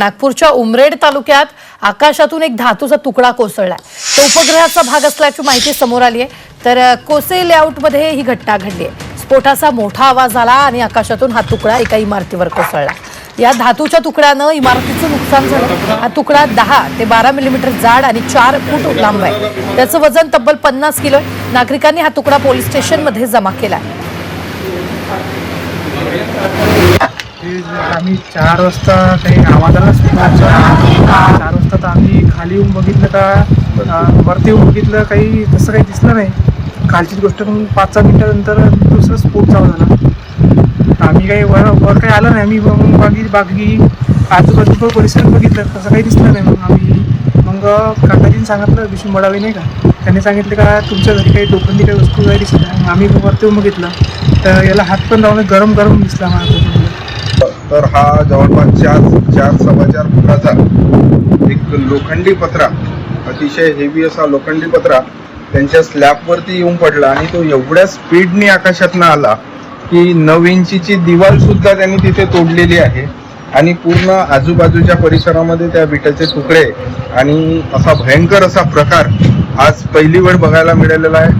नागपूरच्या उमरेड तालुक्यात आकाशातून एक धातूचा तुकडा कोसळला तो उपग्रहाचा भाग असल्याची माहिती समोर आली आहे. तर कोसे लेआउटमध्ये ही घटना घडली आहे. स्फोटाचा मोठा आवाज आला आणि आकाशातून हा तुकडा एका इमारतीवर कोसळला. या धातूच्या तुकड्यानं इमारतीचं नुकसान झालं. हा तुकडा दहा ते बारा मिलीमीटर जाड आणि चार फूट लांब आहे. त्याचं वजन तब्बल पन्नास किलो आहे. नागरिकांनी हा तुकडा पोलीस स्टेशनमध्ये जमा केला आम्ही चार वाजता काही आवाज चार वाजता तर आम्ही खाली येऊन बघितलं का वरती येऊन बघितलं काही तसं काही दिसलं नाही. कालचीच गोष्ट मग पाच सहा मिनिटानंतर दुसरा स्फोट चालू झाला. तर आम्ही काही वर वर काही आलं नाही. आम्ही मग बाकी बाकी आजूबाजूचं परिसरात बघितलं. तसं काही दिसलं नाही. मग आम्ही मग काकाजीने सांगितलं विष्णू मडावी नाही का? त्यांनी सांगितलं का तुमच्या घरी काही लोखंडी काही वस्तू काही दिसत आम्ही वरती येऊन बघितलं. तर याला हात पण लावून गरम गरम दिसला मला. तर हा जवळपास चार चार सव्वा चार फुटाचा एक लोखंडी पत्रा अतिशय हेवी असा लोखंडी पत्रा त्यांच्या स्लॅबवरती येऊन पडला आणि तो एवढ्या स्पीडने आकाशातनं आला की नऊ इंचीची दिवाल सुद्धा त्यांनी तिथे तोडलेली आहे. आणि पूर्ण आजूबाजूच्या परिसरामध्ये त्या विटाचे तुकडे आणि असा भयंकर असा प्रकार आज पहिली वेळ बघायला मिळालेला आहे.